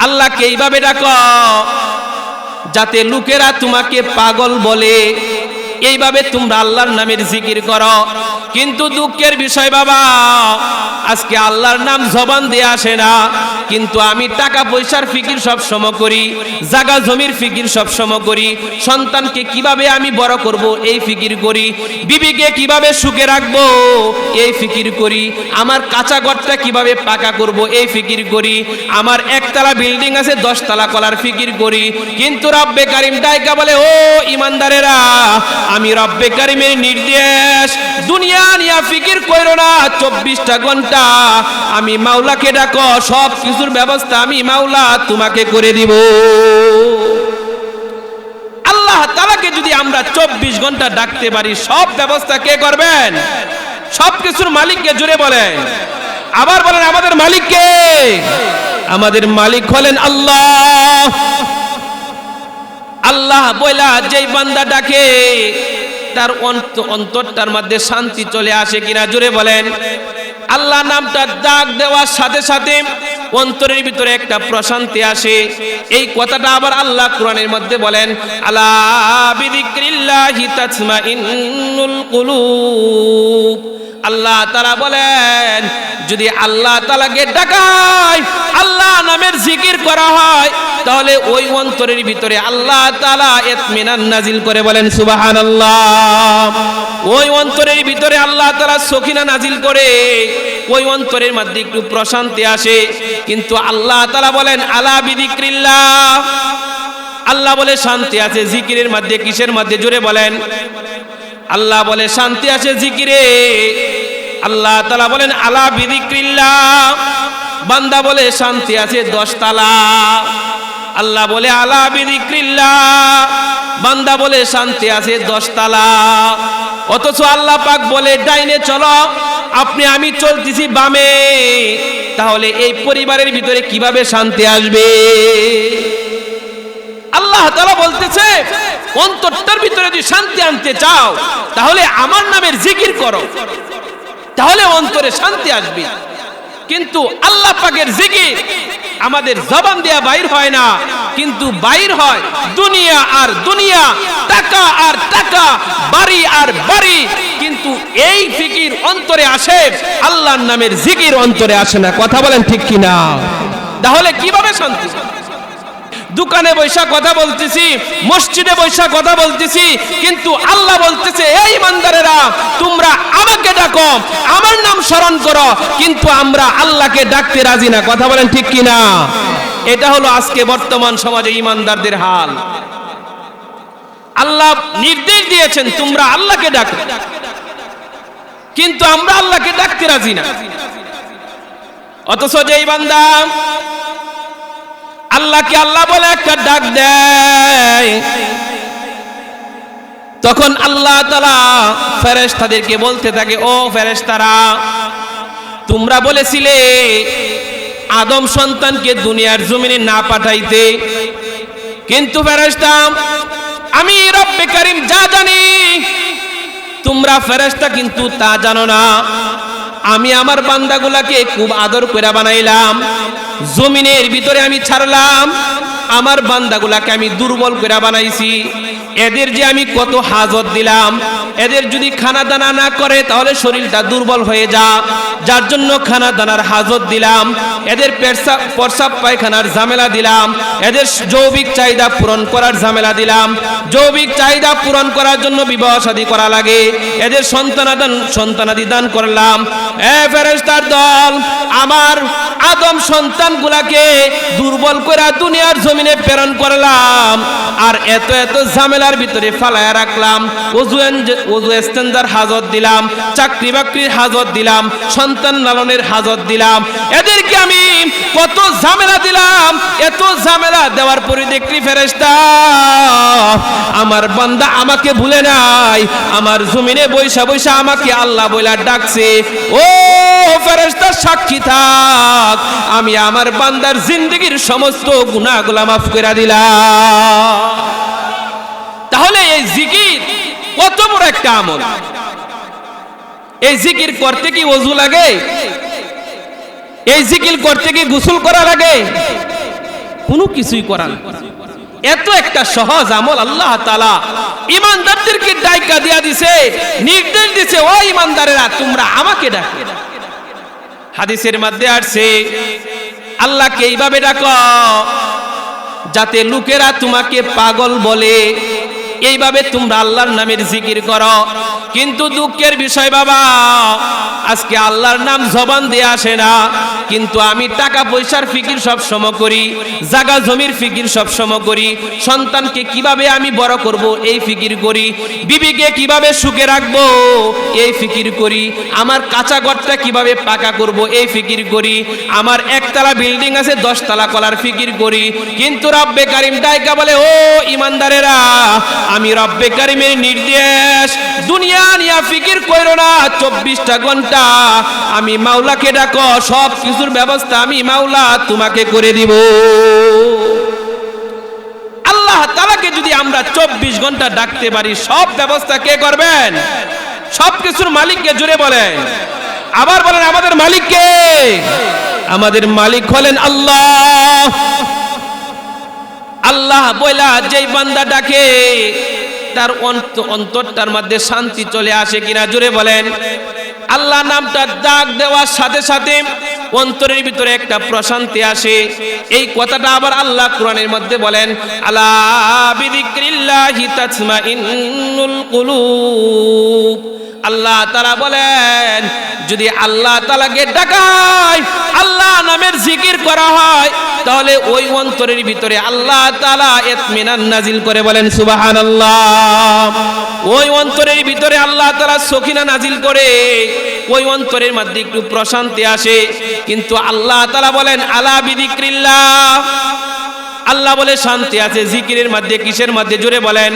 আল্লাহকে এইভাবে ডাক যাতে লোকেরা তোমাকে পাগল বলে। এইভাবে তোমরা আল্লাহর নামের জিকির করো। কিন্তু দুঃখের বিষয় বাবা, আজকে আল্লাহর নাম জবান দিয়ে আসে না। কিন্তু আমি টাকা পয়সার ফিকির সব সম করি, জাগা জমির ফিকির সব সম করি। সন্তানকে কীভাবে আমি বড় করব, এই ফিকির করি। বিবিকে কীভাবে সুখে রাখব, এই ফিকির করি। আমার কাঁচা ঘরটা কীভাবে পাকা করব, এই ফিকির করি। আমার একতলা বিল্ডিং আছে, দশতলা কলার ফিকির করি। কিন্তু রব্বে কারিম ডাইকা বলে, ও ইমানদারেরা আমি রব্বে কারিমের নির্দেশ। দুনিয়া নিয়া ফিকির কইরো না, চব্বিশটা ঘণ্টা। আমি মাওলাকে ডাকো, সব কিছুর ব্যবস্থা আমি মাওলা তোমাকে করে দিব। আল্লাহ তালাকে যদি আমরা চব্বিশ ঘণ্টা ডাকতে পারি, সব ব্যবস্থা কে করবেন? সব কিছুর মালিককে জুড়ে বলেন। আবার বলেন, আমাদের মালিককে আমাদের মালিক হলেন আল্লাহ। আল্লাহ বইলা যেই বান্দা ডাকে, তার অন্ত- অন্তরটার মধ্যে শান্তি চলে আসে কিনা জুড়ে বলেন। আল্লাহ নামটা ডাক দেওয়ার সাথে সাথে অন্তরের ভিতরে একটা প্রশান্তি আসে। এই কথাটা আবার আল্লাহ কোরআনের মধ্যে বলেন আল্লাহ তারা বলেন, যদি আল্লাহ তালাকে ডাকায়, আল্লাহ নামের জিকির করা হয়, তাহলে ওই অন্তরের ভিতরে আল্লাহ তালা এতমিনান নাজিল করে বলেন সুবাহান আল্লাহ ওই অন্তরের ভিতরে আল্লাহ তালা সখিনা নাজিল করে ওই অন্তরের মধ্যে একটু প্রশান্তি আসে। কিন্তু আল্লাহ তালা বলেন, আলা বিদিক্রিল্লাহ। আল্লাহ বলে, শান্তি আছে জিকিরের মধ্যে, কিসের মধ্যে? জোরে বলেন। আল্লাহ বলে, শান্তি আছে জিকিরে। আল্লাহ তালা বলেন, আলা বিদিক্রিল্লা বান্দা বলে, শান্তি আছে দশতলা। আল্লাহ বলে, আলা বিদিক্রিল্লা বান্দা বলে, শান্তি আছে দশতলা। অথচ আল্লাহ পাক বলে, ডাইনে চলো। আপনি, আমি চলতেছি বামে। তাহলে এই পরিবারের ভিতরে কীভাবে শান্তি আসবে? আল্লাহ তালা বলতেছে, অন্তরটার ভিতরে যদি শান্তি আনতে চাও, তাহলে আমার নামের জিকির করো। তাহলে অন্তরে শান্তি আসবে। কিন্তু আল্লাহ পাকের জিকির আমাদের জবান দেয়া বাইর হয় না। কিন্তু বাইর হয় দুনিয়া আর দুনিয়া, টাকা আর টাকা, বাড়ি আর বাড়ি। কিন্তু এই ফিকির অন্তরে আসে, আল্লাহর নামের জিকির অন্তরে আসে না। কথা বলেন ঠিক কিনা? তাহলে কীভাবে শান্তি? দোকানে বৈশা কথা বলতেছি, মসজিদে বৈশা কথা বলতেছি, কিন্তু আল্লাহ বলতেছে, এই ইমানদারেরা তোমরা আমাকে ডাকো, আমার নাম স্মরণ করো, কিন্তু আমরা আল্লাহকে ডাকতে রাজি না। কথা বলেন ঠিক কিনা? এটা হলো আজকে বর্তমান সমাজে ইমানদারদের হাল। আল্লাহ নির্দেশ দিয়েছেন, তোমরা আল্লাহকে ডাকো, কিন্তু আমরা আল্লাহকে ডাকতে রাজি না। অথচ যেই বান্দা আল্লাহকে আল্লাহ বলে একটা ডাক দেয়। তখন আল্লাহ তালা ফেরেশতাদেরকে বলতে থাকে, ও ফেরেশতারা, তোমরা বলেছিলে আদম সন্তানকে দুনিয়ার জমিনে না পাঠাইতে। কিন্তু ফেরেশতা, আমি রব্বে কারিম যা জানি, তোমরা ফেরেশতা কিন্তু তা জানো না। আমি আমার বান্দাগুলাকে খুব আদর করে বানাইলাম। জমিনের ভিতরে আমি ছাড়লাম। আমার বান্দাগুলাকে আমি দুর্বল করে বানাইছি। এদের যে আমি কত হাজত দিলাম, এদের যদি খানা দানা না করে, তাহলে শরীরটা দুর্বল হয়ে যা। যার জন্য খানা দানার হাজত দিলাম, এদের পেরসা প্রসাব পায়খানার ঝামেলা দিলাম, এদের যৌবিক চাহিদা পূরণ করার ঝামেলা দিলাম। যৌবিক চাহিদা পূরণ করার জন্য বিবাহ শাদী করা লাগে। এদের সন্তানাদান সন্তানাদি দান করলাম। এ ফেরেশতার দল, আমার আদম সন্তানগুলাকে দুর্বল করে দুনিয়ার জমিনে প্রেরণ করলাম। আর এত এত ঝামেলার ভিতরে ফালায়া রাখলাম। হাজত দিলাম চাকরি বাকরির হাজত দিলাম, সন্তান লালনের হাজত দিলাম। এদেরকে আমি কত ঝামেলা দিলাম, এত ঝামেলা দেওয়ার পরে দেখলি ফেরেস্তা আমার বান্দা আমাকে ভুলে নাই, আমার জমিনে বৈশা বৈশা আমাকে আল্লাহ বইলা ডাকছে, ও ফেরেস্তা সাক্ষী থাক, আমি আমার বান্দার জিন্দগির সমস্ত গুনাহগুলা মাফ করে দিলাম। তাহলে এই জিকির কত বড় একটা আমল? এই জিকির করতে কি ওযু লাগে? এই জিকির করতে কি গোসল করা লাগে কোনো কিছুই করার এত একটা সহজ আমল আল্লাহ তালা ইমানদারদেরকে ডাইকা দিয়া দিছে, নির্দেশ দিছে, ও ইমানদারেরা, তোমরা আমাকে ডাকে। হাদিসের মধ্যে আসছে, আল্লাহকে এইভাবে ডাকো যাতে লোকেরা তোমাকে পাগল বলে এইভাবে তোমরা আল্লাহর নামের জিকির করো। কিন্তু দুঃখের বিষয় বাবা, আজকে আল্লাহর নাম জবান দিয়ে আসে না। কিন্তু আমি টাকা পয়সার ফিকির সব সম করি, জাগা জমির ফিকির সব সম করি। সন্তানকে কীভাবে আমি বড় করব, এই ফিকির করি। বিবিকে কীভাবে সুখে রাখব, এই ফিকির করি। আমার কাঁচা ঘরটা কীভাবে পাকা করব, এই ফিকির করি। আমার একতলা বিল্ডিং আছে, দশতলা কলার ফিকির করি। কিন্তু রব্বে কারিম ডাইকা বলে, ও ইমানদারেরা আমি রব্বে কারিমের নির্দেশ। দুনিয়া নিয়া ফিকির কইরো না, চব্বিশটা ঘণ্টা। আমি মাওলাকে ডাকো, সব কিছুর ব্যবস্থা আমি মাওলা তোমাকে করে দিব। আল্লাহ তালাকে যদি আমরা চব্বিশ ঘণ্টা ডাকতে পারি, সব ব্যবস্থা কে করবেন? সব কিছুর মালিককে জুড়ে বলেন। আবার বলেন, আমাদের মালিককে আমাদের মালিক হলেন আল্লাহ। আল্লাহ বইলা যেই বান্দা ডাকে, তার অন্ত- অন্তরটার মধ্যে শান্তি চলে আসে কিনা জুড়ে বলেন। আল্লাহ নামটা ডাক দেওয়ার সাথে সাথে অন্তরের ভিতরে একটা প্রশান্তি আসে। এই কথাটা আবার আল্লাহ কোরআনের মধ্যে বলেন আল্লাহ তারা বলেন, যদি আল্লাহ তালাকে ডাকায়, আল্লাহ নামের জিকির করা হয় তাহলে ওই অন্তরের ভিতরে আল্লাহ তালা এতমিনান নাজিল করে বলেন সুবাহান আল্লাহ ওই অন্তরের ভিতরে আল্লাহ তালা সখিনা নাজিল করে, ওই অন্তরের মধ্যে একটু প্রশান্তি আসে। কিন্তু আল্লাহ তালা বলেন, আলা বিদিক্রিল্লাহ আল্লাহ বলে, শান্তি আছে জিকিরের মধ্যে, কিসের মধ্যে? জুড়ে বলেন।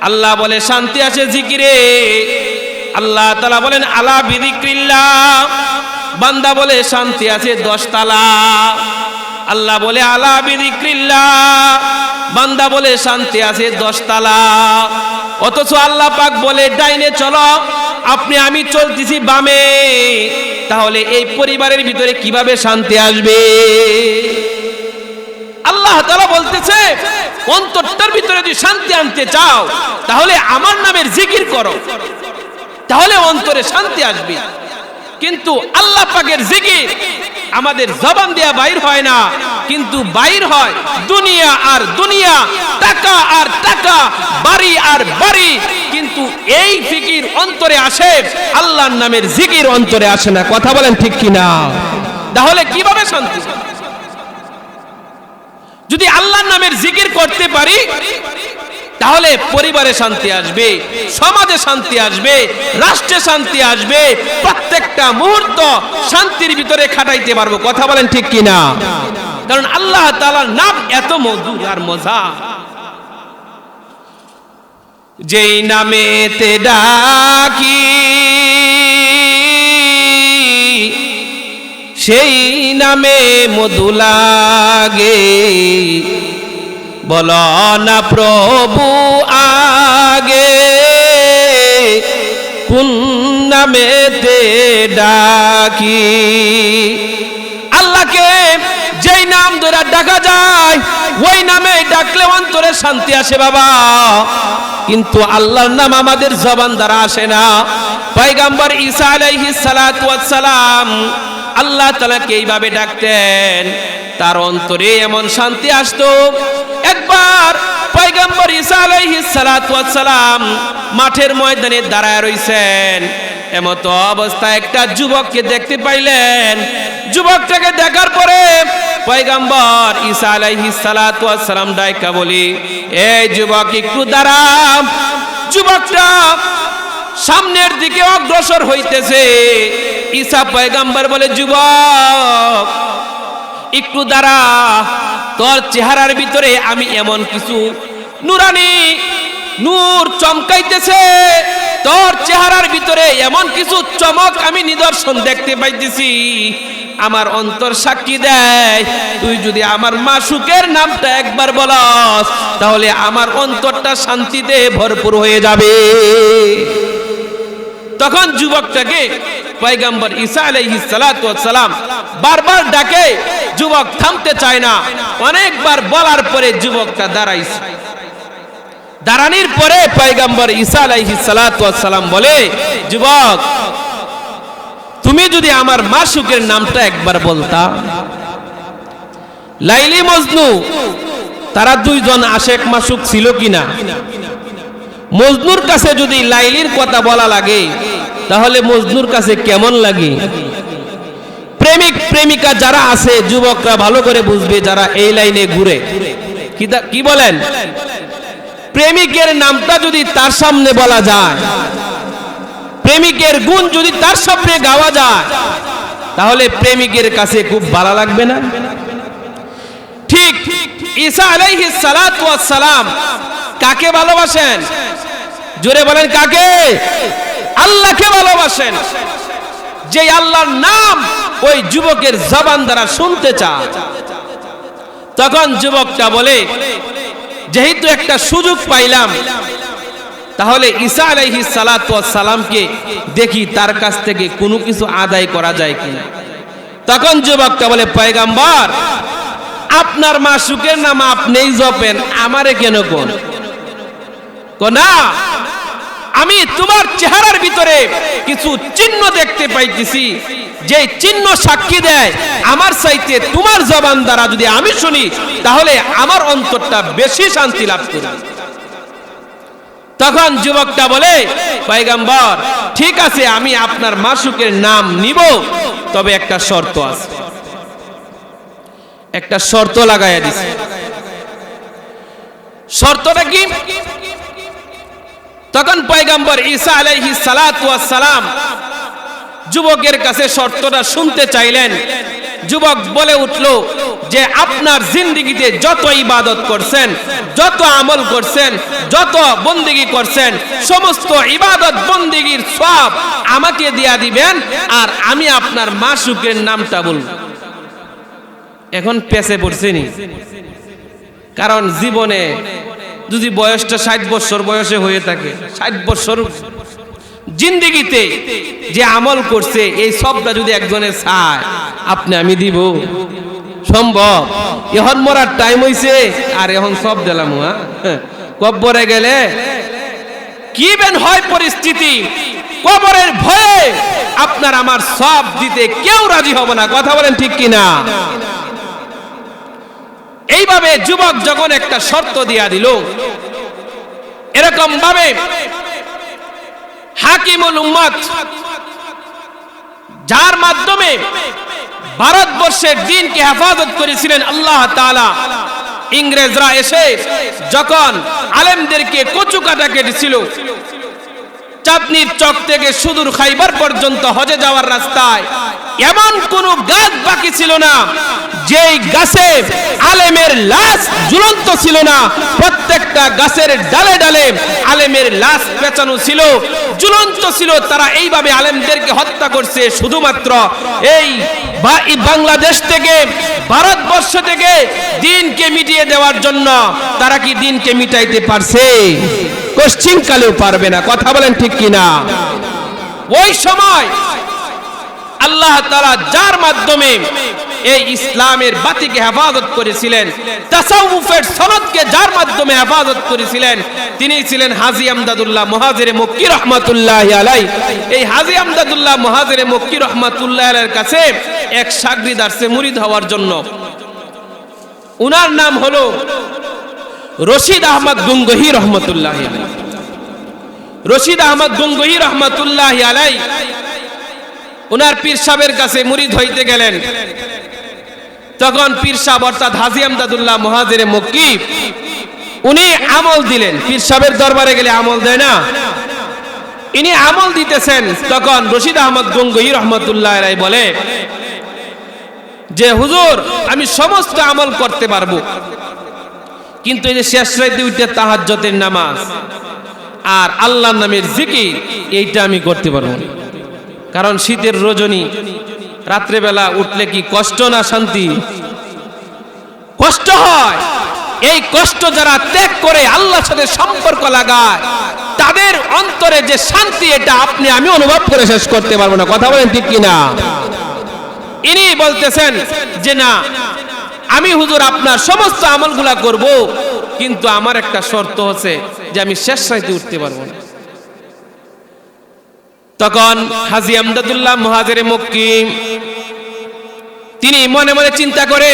আল্লাহ বলে, শান্তি আছে জিকিরে। আল্লাহ তালা বলেন, আলা বিদিক্রিল্লা বান্দা বলে, শান্তি আছে দশতলা। আল্লাহ বলে, আলা বিদিক্রিল্লা বান্দা বলে, শান্তি আছে, দশতলা। অথচ আল্লাহ পাক বলে, ডাইনে চলো, আপনি, আমি চলতেছি বামে। তাহলে এই পরিবারের ভিতরে কীভাবে শান্তি আসবে? আল্লাহ তালা বলতেছে, অন্তরটার ভিতরে যদি শান্তি আনতে চাও, তাহলে আমার নামের জিকির করো। তাহলে অন্তরে শান্তি আসবে। কিন্তু আল্লাহ পাকের জিকির আমাদের জবান দেয়া বাইর হয় না, কিন্তু বাইর হয় দুনিয়া আর দুনিয়া, টাকা আর টাকা, বাড়ি আর বাড়ি। কিন্তু এই ফিকির অন্তরে আসে, আল্লাহর নামের জিকির অন্তরে আসে না। কথা বলেন ঠিক কিনা? তাহলে কীভাবে শান্তি? যদি আল্লাহর নামের জিকির করতে পারি তাহলে পরিবারে শান্তি আসবে, সমাজে শান্তি আসবে, রাষ্ট্রে শান্তি আসবে, প্রত্যেকটা মুহূর্ত শান্তির ভিতরে খাটাইতে পারব। কথা বলেন ঠিক কিনা? কারণ আল্লাহ তাআলার নাম এত মধুর আর মজা। যেই নামেতে ডাকি, সেই নামে মধু লাগে। বল না প্রভু আগে, কোন নামেতে ডাকি? আল্লাহকে যেই নাম ধরে ডাকা যায়, ওই নামে ডাকলে অন্তরে শান্তি আসে বাবা। কিন্তু আল্লাহর নাম আমাদের জবান দ্বারা আসে না। পয়গাম্বর ঈসা আলাইহিস সালাতু ওয়াস সালাম আল্লাহ তালাকে এইভাবে ডাকতেন। তার অন্তরে এমন শান্তি আসতো একবার পয়গম্বর ঈসা আলাইহিস সালাম মাঠের ময়দানে দাঁড়ায় রইছেন। এমতো অবস্থায় একটা যুবককে দেখতে পাইলেন। যুবকটাকে দেখার পরে পয়গম্বর ঈসা আলাইহিস সালাতু সালাম ডাইকা বলি, এই যুবক, একটু দাঁড়াও। যুবকটা সামনের দিকে অগ্রসর হইতেছে। ঈসা পয়গাম্বর বলে, যুবক, একটু দাঁড়া। তোর চেহারার ভিতরে আমি এমন কিছু। নুরানি, নূর চমকাইতেছে। তোর চেহারার ভিতরে এমন কিছু চমক আমি নিদর্শন দেখতে পাইতেছি। আমার অন্তর সাক্ষী দেয়। তুই যদি আমার মাসুকের নামটা একবার বলস, তাহলে আমার অন্তরটা শান্তিতে ভরপুর হয়ে যাবে। তখন যুবকটাকে পয়গম্বর ঈসা আলাইহিস সালাতু সালাম বারবার ডাকে, যুবক থামতে চায় না। অনেকবার বলার পরে যুবকটা দাঁড়াইছে। দাঁড়ানির পরে পয়গম্বর ঈসা আলাইহিস সালাতু সালাম বলে, যুবক, তুমি যদি আমার মাসুকের নামটা একবার বলতা? লাইলি মজনু, তারা দুইজন আশেক মাসুক ছিল কিনা? মজনুর কাছে যদি লাইলির কথা বলা লাগে তাহলে মজনুর কাছে কেমন লাগে? প্রেমিক, প্রেমিকা যারা আছে, যুবকরা ভালো করে বুঝবে যারা এই লাইনে ঘুরে। কি বলেন? প্রেমিকের নামটা যদি তার সামনে বলা যায়, প্রেমিকের গুণ যদি তার সামনে গাওয়া যায়, তাহলে প্রেমিকের কাছে খুব ভালো লাগবে না? ঠিক ঈসা ওয়াস সালাম কাকে ভালোবাসেন? জোরে বলেন কাকে? আল্লাহকে ভালোবাসেন। যে আল্লাহর নাম ওই যুবকের জবান দ্বারা শুনতে চায়। তখন যুবকটা বলে, যেহেতু একটা সুযোগ পাইলাম, তাহলে ঈসা ওয়াস সালামকে দেখি তার কাছ থেকে কোনো কিছু আদায় করা যায় কিনা। তখন যুবকটা বলে, পয়গাম্বর, আপনার মাসুকের নাম আপনিই জপেন, আমারে কেন কোন? না আমি তোমার চেহারার ভিতরে কিছু চিহ্ন দেখতে পাইতেছি। যে চিহ্ন সাক্ষী দেয়, আমার চাইতে তোমার জবান দ্বারা যদি আমি শুনি, তাহলে আমার অন্তরটা বেশি শান্তি লাভ করবে তখন যুবকটা বলে, পয়গাম্বর, ঠিক আছে, আমি আপনার মাসুকের নাম নিব, তবে একটা শর্ত আছে। একটা শর্ত লাগাইয়া দিছে। শর্তটা কি? তখন পয়গাম্বর ঈসা আলাইহি সালাম যুবকের কাছে শর্তটা শুনতে চাইলেন। যুবক বলে উঠল যে আপনার জিন্দিগিতে যত ইবাদত করছেন, যত আমল করছেন, যত বন্দিগি করছেন, সমস্ত ইবাদত বন্দিগির সব আমাকে দিয়া দিবেন আর আমি আপনার মাসুকের নামটা বলব। এখন পেছে পড়ছেনি। কারণ জীবনে যদি বয়সটা ষাট বছর বয়সে হয়ে থাকে, ষাট বছর জিন্দিগিতে যে আমল করছে, এই সবটা যদি একজনে চায়, আপনি আমি দিব। সম্ভব। এখন মরার টাইম হইছে, আর এখন সব দিলাম হ্যাঁ? কব্বরে গেলে কি বেন হয় পরিস্থিতি? কবরের ভয়ে আপনার আমার সব দিতে কেউ রাজি হবে না। কথা বলেন ঠিক কিনা? এইভাবে যুবক যখন একটা শর্ত দিয়া দিল এরকম ভাবে হাকিমুল উম্মত, যার মাধ্যমে ভারতবর্ষের দিনকে হেফাজত করেছিলেন আল্লাহ তাআলা, ইংরেজরা এসে যখন আলেমদেরকে কচু কাটা কেটেছিল চাঁদনির চক থেকে সুদূর খাইবার পর্যন্ত হজে যাওয়ার রাস্তায় এমন কোন গাছ বাকি ছিল না। যেই গাছে আলেমের লাশ ঝুলন্ত ছিল না, প্রত্যেকটা গাছের ডালে ডালে আলেমের লাশ পেঁচানো ছিল। ঝুলন্ত ছিল, তারা এইভাবে আলেমদেরকে হত্যা করছে। শুধুমাত্র এই বাংলাদেশ থেকে, ভারতবর্ষ থেকে দিনকে মিটিয়ে দেওয়ার জন্য তারা কি দিনকে মিটাইতে পারছে? পশ্চিম কালেও পারবে না, কথা বলেন ঠিক কিনা? ওই সময় আল্লাহ তাআলা যার মাধ্যমে এই ইসলামের বাতিকে হেফাজত করেছিলেন, তাসাউফের সনদকে যার মাধ্যমে হেফাজত করেছিলেন, তিনি ছিলেন হাজী আমদাদুল্লাহ মুহাজিরে মক্কি রহমাতুল্লাহ আলাই এই হাজী আমদাদুল্লাহ মুহাজিরে মক্কি রহমাতুল্লাহ আলাইর কাছে এক সাগরিদ আসছে মুরিদ হওয়ার জন্য। উনার নাম হলো রশিদ আহমদ গুঙ্গহি রহমতুল্লাহ রশিদ আহমদ গুঙ্গহি রহমতুল্লাহ আলাই উনার পীর সাহেবের কাছে মুরিদ হইতে গেলেন। তখন পীর সাহেব অর্থাৎ হাজি আমদাদুল্লাহ মহাজেরে মক্কি উনি আমল দিলেন। পীর সাহেবের দরবারে গেলে আমল দেয় না। ইনি আমল দিতেছেন, তখন রশিদ আহমদ গঙ্গই রহমতুল্লাহ রায় বলে, যে হুজুর, আমি সমস্ত আমল করতে পারব। কিন্তু এই যে শেষ রাইতে উঠে তাহাজ্জতের নামাজ। আর আল্লাহর নামের জিকির, এইটা আমি করতে পারব কারণ শীতের রজনী, রাত্রেবেলা উঠলে কি কষ্ট না শান্তি? কষ্ট হয়। এই কষ্ট যারা ত্যাগ করে আল্লাহর সাথে সম্পর্ক লাগায়, তাদের অন্তরে যে শান্তি, এটা আপনি, আমি অনুভব করে শেষ করতে পারব না। কথা বলেন ঠিক কিনা? ইনি বলতেছেন যে না আমি হুজুর আপনার সমস্ত আমলগুলা করব, কিন্তু আমার একটা শর্ত হচ্ছে যে আমি শেষ সাইতে উঠতে পারব না। তখন হাজি আমদাদুল্লাহ মহাজের মক্কি তিনি মনে মনে চিন্তা করে,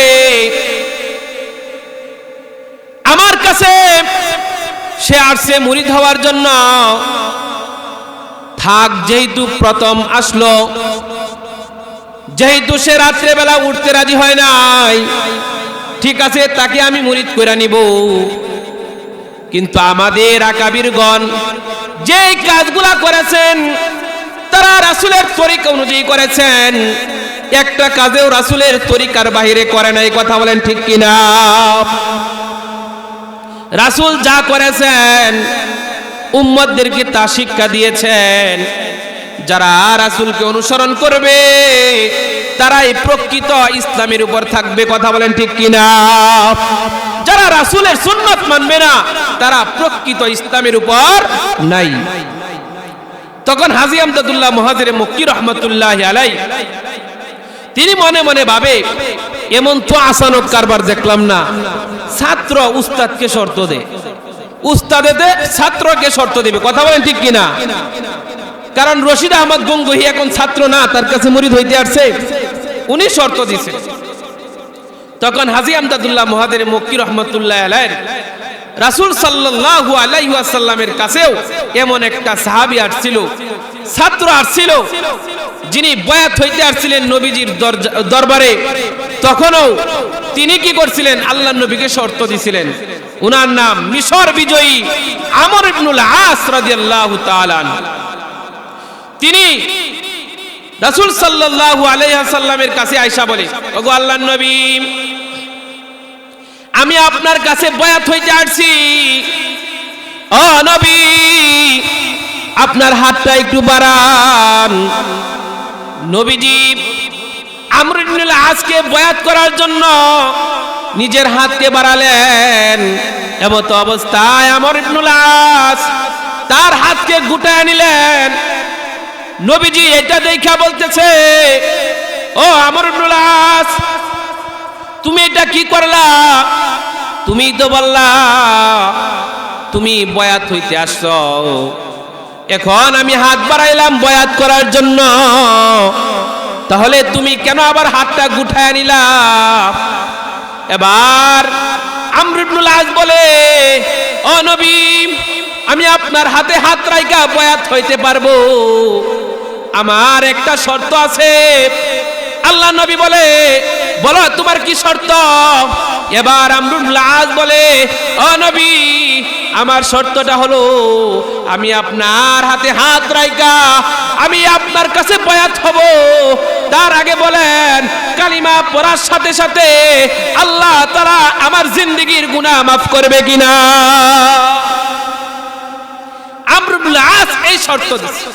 আমার কাছে সে আসছে মুরিদ হওয়ার জন্য থাক যেহেতু প্রথম আসলো যেহেতু সে রাত্রেবেলা উঠতে রাজি হয় নাই, ঠিক আছে, তাকে আমি মুরিদ করে নিব। কিন্তু আমাদের আকাবিরগণ যে কাজগুলা করেছেন, তারা রাসুলের তরিকা অনুযায়ী করেছেন। একটা কাজেও রাসুলের তরিকার বাহিরে করে নাই, কথা বলেন ঠিক কিনা? রাসুল যা করেছেন উম্মদদেরকে তা শিক্ষা দিয়েছেন। যারা রাসুলকে অনুসরণ করবে, তারাই প্রকৃত ইসলামের উপর থাকবে, কথা বলেন ঠিক কিনা? যারা রাসুলের সুন্নত মানবে না, তারা প্রকৃত ইসলামের উপর নাই। তখন হাজি আমদাদুল্লাহ মহাজির মক্কি রহমতুল্লাহ আলাই তিনি মনে মনে ভাবে, এমন তো আসানক কারবার দেখলাম না। ছাত্র উস্তাদকে শর্ত দে। উস্তাদেদে ছাত্রকে শর্ত দেবে। কথা বলেন ঠিক কিনা? কারণ রশিদ আহমদ গঙ্গহি এখন ছাত্র না, তার কাছে মুরিদ হইতে আসছে। উনি শর্ত দিছে। তখন হাজি আমদাদুল্লাহ মহাদের মক্কি রহমতুল্লাহ আলাইর রাসূল সাল্লাল্লাহু আলাইহি ওয়াসাল্লামের কাছেও এমন একটা সাহাবী আসছিল, ছাত্র আসছিল, যিনি বয়াত হইতে আসছিলেন নবীজির দরবারে। তখনও তিনি কি করছিলেন? আল্লাহ নবীকে শর্ত দিছিলেন। উনার নাম মিশর বিজয়ী আমর ইবনুল আস রাদিয়াল্লাহু তাআলা। তিনি রাসূল সাল্লাল্লাহু আলাইহি সাল্লামের কাছে আয়েশা বলে, ওগো আল্লাহর নবী, আমি আপনার কাছে বয়াত হইতে আসছি। ও নবী, আপনার হাতটা একটু বাড়ান। নবীজি আমরুল আজকে বয়াত করার জন্য নিজের হাতকে বাড়ালেন। এমত অবস্থায় আমর ইবনুল আস তার হাতকে গুটায় নিলেন। নবীজি এটা দেখা বলতেছে, ও আমর আস, তুমি এটা কি করলা? তুমি তো বললা, তুমি বয়াত হইতে আসছ। এখন আমি হাত বাড়াইলাম বয়াত করার জন্য। তাহলে তুমি কেন আবার হাতটা গুঠায় নিলা? এবার আমরুবনুল আজ বলে, ও নবী, আমি আপনার হাতে হাত রাইকা বয়াত হইতে পারব। আমার একটা শর্ত আছে। আল্লাহ নবী বলে, বলো, তোমার কি শর্ত? এবার আমরুল আজ বলে, ও নবী, আমার শর্তটা হলো, আমি আপনার হাতে হাত রাইকা আমি আপনার কাছে বয়াত হব। তার আগে বলেন, কালিমা পড়ার সাথে সাথে আল্লাহ তারা আমার জিন্দগির গুনাহ মাফ করবে কিনা? আমরুল আজ এই শর্ত দিচ্ছে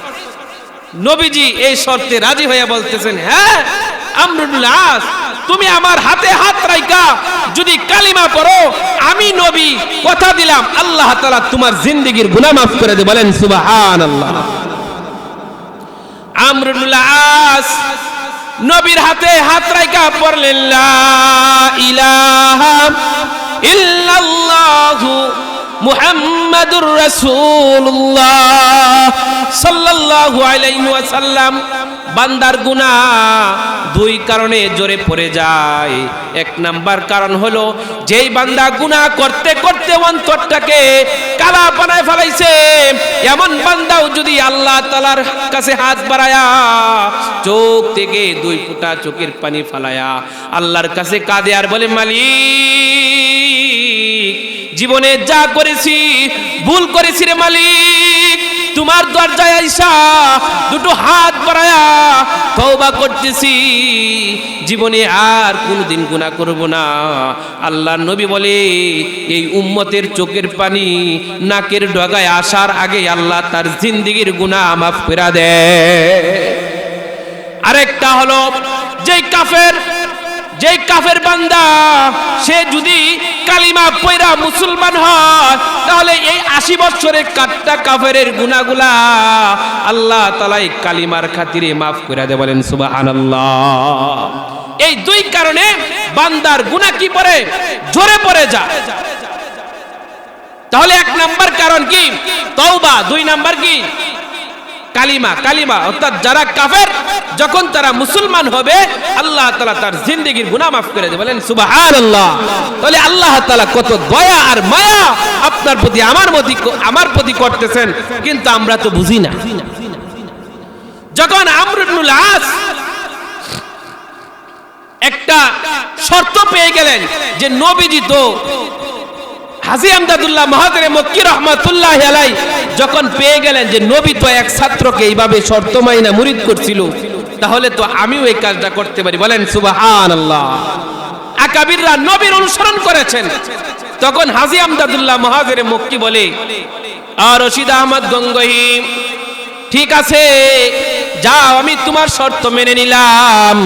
নবীজি এই শর্তে রাজি হয়ে বলতেছেন হ্যাঁ আমরুল আস, তুমি আমার হাতে হাত রাইকা যদি কালিমা পড়ো, আমি নবী, কথা দিলাম, আল্লাহ তাআলা তোমার জিন্দেগীর গুনাহ মাফ করে দে। বলেন, সুবহানাল্লাহ। আমরুল আস, নবীর হাতে হাত রাইকা পড়লেন, লা ইলাহা ইল্লাল্লাহু মুহাম্মাদুর রাসূলুল্লাহ সাল্লাল্লাহু আলাইহি ওয়াসাল্লাম। বান্দার গুনাহ দুই কারণে জোরে পড়ে যায়। এক নাম্বার কারণ হলো, যেই বান্দা গুনাহ করতে করতে অন্তরটাকে কালা বানায় ফেলাইছে, এমন বান্দাও যদি আল্লাহ তালার কাছে হাত বাড়ায়া চোখ থেকে দুই ফুটা চোখের পানি ফালায়া আল্লাহর কাছে কাঁদে আর বলে, মালিক জীবনে যা করেছি, ভুল করেছি রে মালিক। তোমার দরজায় আইসা দুটো হাত বাড়ায়া তওবা করতেছি। জীবনে আর কোনোদিন গুনাহ করব না। আল্লাহ নবী বলে, এই উম্মতের চোখের পানি নাকের ডগায় আসার আগে আল্লাহ তার জিন্দিগির গুনাহ মাফ করে দেয় আরেকটা হলো, যেই কাফের যেই কাফের বান্দা, সে যদি কালিমা পয়রা মুসলমান হয়, তাহলে এই আশি বছরের কাটটা কাফের গুনাগুলা আল্লাহ তালাই কালিমার খাতিরে মাফ করে দে বলেন সুবাহান এই দুই কারণে বান্দার গুনাহ কি পড়ে? জোরে পড়ে যায়। তাহলে এক নাম্বার কারণ কি? তওবা। দুই নাম্বার কি? কালিমা কালিমা। অর্থাৎ যারা কাফের, যখন তারা মুসলমান হবে, আল্লাহ তাআলা তার জিন্দেগির গুনাহ মাফ করে দেবে বলেন, সুবহানাল্লাহ। তাহলে আল্লাহ তাআলা কত দয়া আর মায়া আপনার প্রতি, আমার প্রতি আমার প্রতি করতেছেন, কিন্তু আমরা তো বুঝি না। যখন আমর ইবনুল আস একটা শর্ত পেয়ে গেলেন যে নবীজি তো হাজি আমদাদুল্লাহ মহাদের মক্কি রহমাতুল্লাহ আলাই যখন পেয়ে গেলেন যে নবী তো এক ছাত্রকে এইভাবে শর্ত মাইনা মুরিদ করছিল, তাহলে তো আমিও এই কাজটা করতে পারি। বলেন সুবাহান আল্লাহ আকাবিররা নবীর অনুসরণ করেছেন। তখন হাজি আমদাদুল্লাহ মহাজের মক্কি বলে আর রশিদ আহমদ গঙ্গহি ঠিক আছে, যাও, আমি তোমার শর্ত মেনে নিলাম।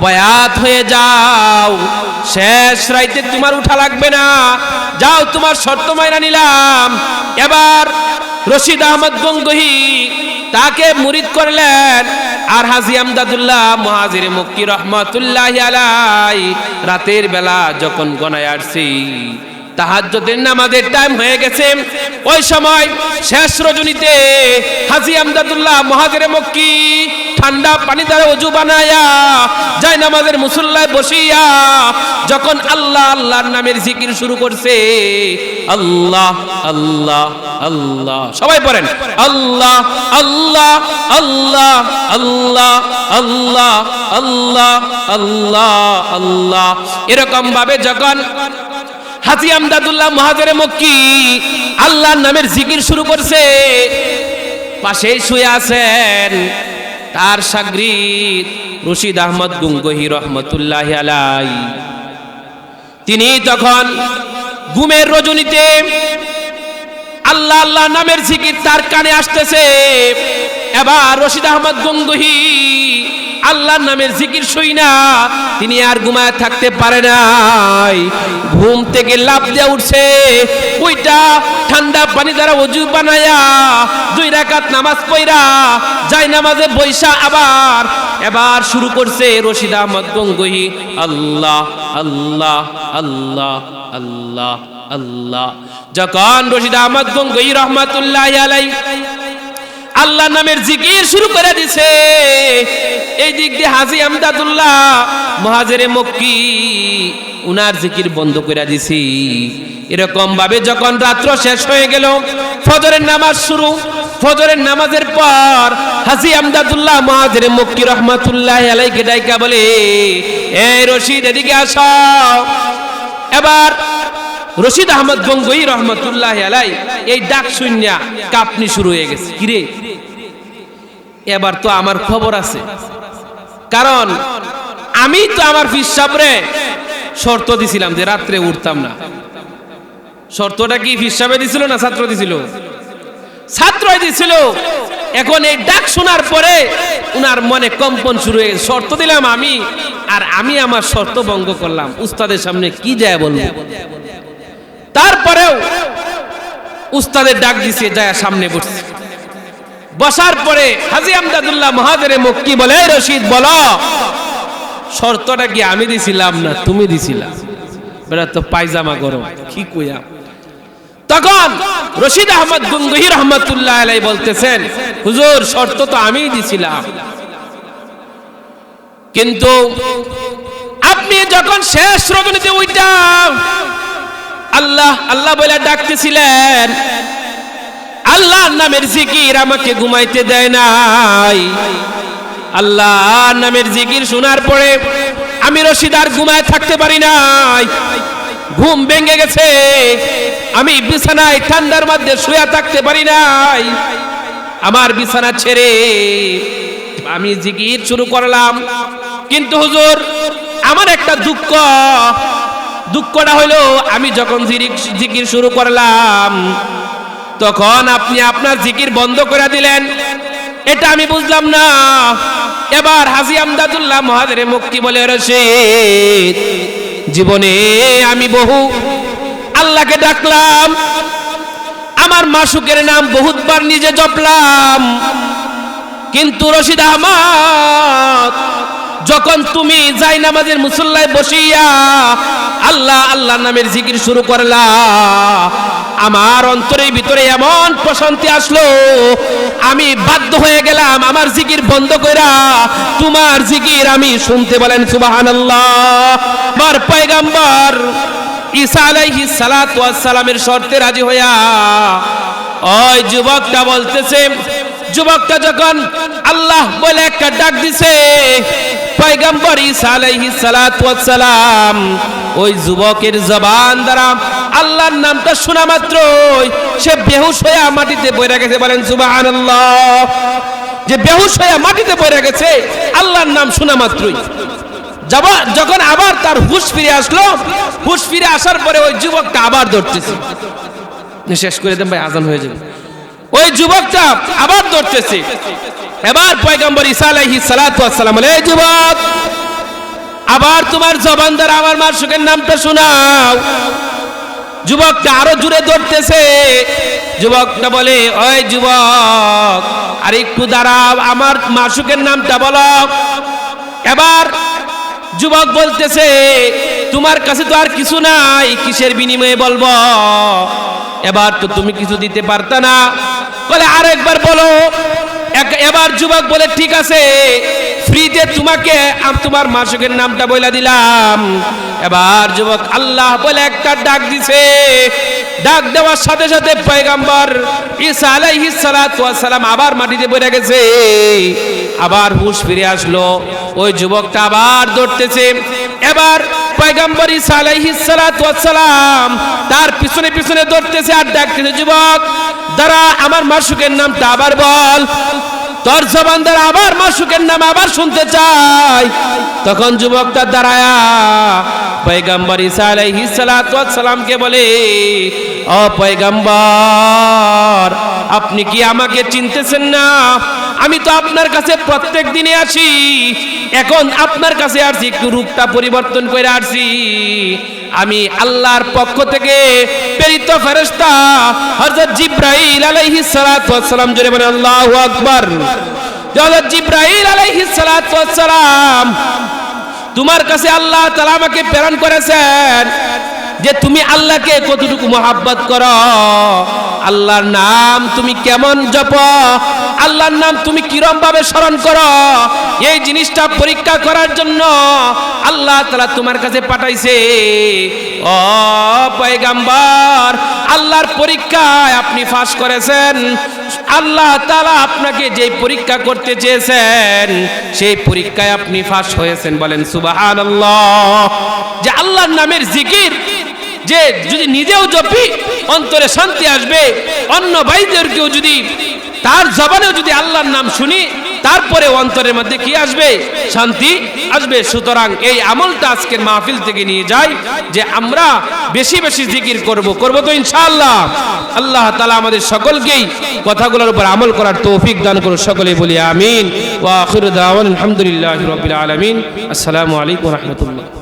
বয়াত হয়ে যাও। শেষ রাইতে তোমার উঠা লাগবে না। যাও, তোমার শর্ত মায়না নিলাম। এবার রশিদ আহমদ গঙ্গহি তাকে মুরিদ করলেন। আর হাজি আমদাদুল্লাহ মহাজির মুক্তি রহমতুল্লাহ আলাই রাতের বেলা যখন গনায় আসছি তাহাজ্জুদের নামাজের টাইম হয়ে গেছে। ওই সময় শেষ রজনীতে হাজি আমদাদুল্লাহ মহাজের মক্কি ঠান্ডা পানি দ্বারা অজু বানায়া যায় নামাজের মুসল্লায় বসিয়া যখন আল্লাহ আল্লাহর নামের জিকির শুরু করছে, আল্লাহ আল্লাহ আল্লাহ, সবাই পড়েন, আল্লাহ আল্লাহ আল্লাহ আল্লাহ আল্লাহ আল্লাহ আল্লাহ আল্লাহ। এরকম ভাবে যখন হাজি আমদাদুল্লাহ মহাজের মক্কি, আল্লাহর নামের জিকির শুরু করছে। পাশেই শুয়ে আছেন তার সাগরিদ রশিদ আহমদ গুঙ্গহি রহমতুল্লাহ আলাই তিনি তখন গুমের রজনীতে আল্লাহ আল্লাহ নামের জিকির তার কানে আসতেছে। এবার রশিদ আহমদ গঙ্গহি আল্লাহর নামের জিকির শুই না, তিনি আর ঘুমায় থাকতে পারে নাই। ঘুম থেকে লাভ দিয়ে উঠছে। ওইটা ঠান্ডা পানি দ্বারা অজু বানায়া দুই রাকাত নামাজ পইরা যাই নামাজে বৈশা আবার। এবার শুরু করছে রশিদ আহমদ গঙ্গহি, আল্লাহ আল্লাহ আল্লাহ আল্লাহ আল্লাহ। যখন রশিদ আহমদ গঙ্গই রহমাতুল্লাহ আলাই আল্লাহ নামের জিকির শুরু করে দিছে। এই দিক দিয়ে হাজি আমদাদুল্লাহ, মহাজেরে মক্কি, উনার জিকির বন্ধ করে দিছি। এরকম ভাবে যখন রাত্র শেষ হয়ে গেল, ফজরের নামাজ শুরু, ফজরের নামাজের পর হাজি আমদাদুল্লাহ মহাজের মক্কি রহমাতুল্লাহ আলাইকে ডাইকা বলে এই রশিদ, এদিকে আসাও এবার রশিদ আহমদ গঙ্গই রহমতুল্লাহ আলাই, এই ডাক শূন্যা কাঁপনি শুরু হয়ে গেছে। কিরে এবার তো আমার খবর আছে। কারণ আমি তো আমার ফিসাবরে শর্ত দিছিলাম যে রাত্রে উঠতাম না। শর্তটা কি ফিসাবে দিছিল না ছাত্র দিছিল? ছাত্রই দিছিল। এখন এই ডাক শোনার পরে উনার মনে কম্পন শুরু হয়ে শর্ত দিলাম আমি আর আমি আমার শর্ত ভঙ্গ করলাম। উস্তাদের সামনে কি যায় বলব? তারপরেও উস্তাদের ডাক দিছে, যায় সামনে বসছে। বসার পরে হাজি আমদাদুল্লাহ মহাজের মক্কি বলে রশিদ, বলো। শর্তটা কি আমি দিছিলাম না তুমি দিছিলা? বেটা তো পায়জামা গরম, কি কইয়া? তখন রশিদ আহমদ গুঙ্গুহি রহমতুল্লাহ আলাই বলতেছেন, হুজুর, শর্ত তো আমিই দিছিলাম। কিন্তু আপনি যখন শেষ রজনীতে উইটা আল্লাহ আল্লাহ বলে ডাকতেছিলেন আল্লাহ নামের জিকির আমাকে ঘুমাইতে দেয় নাই। আল্লাহ নামের জিকির শোনার পরে আমি রশিদার ঘুমায় থাকতে পারি নাই। ঘুম ভেঙে গেছে। আমি বিছানায় ঠান্ডার মধ্যে শুয়ে থাকতে পারি নাই। আমার বিছানা ছেড়ে আমি জিকির শুরু করলাম। কিন্তু হুজুর, আমার একটা দুঃখ। দুঃখটা হলো, আমি যখন জিকির শুরু করলাম তখন আপনি আপনার জিকির বন্ধ করে দিলেন। এটা আমি বুঝলাম না। এবার হাজি আমদাদুল্লাহ মহাদের মুক্তি বলে রশিদ, জীবনে আমি বহু আল্লাহকে ডাকলাম। আমার মাসুকের নাম বহুতবার নিজে জপলাম। কিন্তু রশিদ আহমদ, যখন তুমি যাই নামাজের মুসল্লায় বসিয়া আল্লাহ আল্লাহ নামের জিকির শুরু করলা আমার অন্তরের ভিতরে এমন প্রশান্তি আসলো, আমি বাধ্য হয়ে গেলাম আমার জিকির বন্ধ কইরা, তোমার জিকির আমি শুনতে বলেন সুবহানাল্লাহ। আমার পয়গাম্বর ঈসা আলাইহিস সালাতু ওয়াস সালামের শর্তে রাজি হইয়া, ওই যুবকটা বলতেছে যুবকটা যখন আল্লাহ বলে একটা ডাক দিছে, পয়গম্বর ঈসা ওই যুবকের জবান দ্বারা আল্লাহর নামটা শোনা মাত্রই সে বেহুশ হয়ে মাটিতে পড়ে গেছে। বলেন, সুবহানাল্লাহ। যে বেহুশ হয়ে মাটিতে পড়ে গেছে, আল্লাহর নাম শোনা মাত্রই। যখন আবার তার হুশ ফিরে আসলো, হুশ ফিরে আসার পরে ওই যুবকটা আবার ধরতেছে। শেষ করে দেন ভাই, আজান হয়ে যাবে। ওই যুবকটা আবার ধরতেছে। এবার পয়গম্বর সালাতু ওয়াস সালাম এই যুবক, আবার তোমার জবান দ্বারা আমার মাসুকের নামটা শোনাও। যুবকটা আরও জুড়ে ধরতেছে। যুবকটা বলে, ওই যুবক, আর একটু দাঁড়াও, আমার মাসুকের নামটা বলো। এবার যুবক বলতেছে, তোমার কাছে তো আর কিছু নাই, কিসের বিনিময়ে বলব? এবার তো তুমি কিছু দিতে পারত না। বলে আরেকবার বলো এবার যুবক বলে, ঠিক আছে, ফ্রিতে তোমাকে তোমার মাসুকের নামটা বইলা দিলাম। এবার যুবক আল্লাহ বলে একটা ডাক দিছে ডাক দেওয়ার সাথে সাথে পয়গাম্বর ঈসা আলাইহিস সালাম আবার মাটিতে পড়ে গেছে। আবার হুশ ফিরে আসলো। ওই যুবকটা আবার দৌড়তেছে। এবার পয়গাম্বর ঈসা আলাইহিস সালাম তার পিছনে পিছনে দৌড়তেছে আর ডাকতেছে, যুবক, দাঁড়া, আমার মাসুকের নামটা আবার বল। তোর জবান আবার মাসুকের নাম আবার শুনতে চাই। তখন যুবকটা দাঁড়ায়া পয়গাম্বর সালাতু ওয়াস সালামকে বলে, ও পয়গাম্বর, আপনি কি আমাকে চিনতেছেন না? আমি তো আপনার কাছে প্রত্যেক দিনে আসি। এখন আপনার কাছে আসছি একটু রূপটা পরিবর্তন করে আসছি আমি আল্লাহর পক্ষ থেকে প্রেরিত ফেরেশতা হযরত জিব্রাইল আলাইহিস সালাতু ওয়াস সালাম, জোরে বলেন, আল্লাহু আকবার। হযরত জিব্রাইল আলাইহিস সালাতু সালাম, তোমার কাছে আল্লাহ তাআলা আমাকে প্রেরণ করেছেন। যে তুমি আল্লাহকে কতটুকু মহাব্বত করো? আল্লাহর নাম তুমি কেমন জপ? আল্লাহর নাম তুমি কিরম ভাবে স্মরণ করো? এই জিনিসটা পরীক্ষা করার জন্য আল্লাহ তালা তোমার কাছে পাঠাইছে। ও পয়গাম্বার, আল্লাহর পরীক্ষায় আপনি ফাঁস করেছেন। আল্লাহ তালা আপনাকে যে পরীক্ষা করতে চেয়েছেন, সেই পরীক্ষায় আপনি ফাঁস হয়েছেন বলেন সুবাহান যে আল্লাহর নামের জিকির যে যদি নিজেও জপি, অন্তরে শান্তি আসবে। অন্য ভাইদেরকেও যদি তার জবানেও যদি আল্লাহর নাম শুনি তারপরে অন্তরের মধ্যে কি আসবে? শান্তি আসবে। সুতরাং এই আমলটা আজকের মাহফিল থেকে নিয়ে যাই যে আমরা বেশি বেশি জিকির করব। করব তো ইনশাআল্লাহ। আল্লাহ তালা আমাদের সকলকেই কথাগুলোর উপর আমল করার তৌফিক দান করুন সকলে বলি আমিন। ওয়া আখিরু দাওয়ান আলহামদুলিল্লাহি রাব্বিল আলামিন। আসসালামু আলাইকুম রাহমাতুল্লাহ।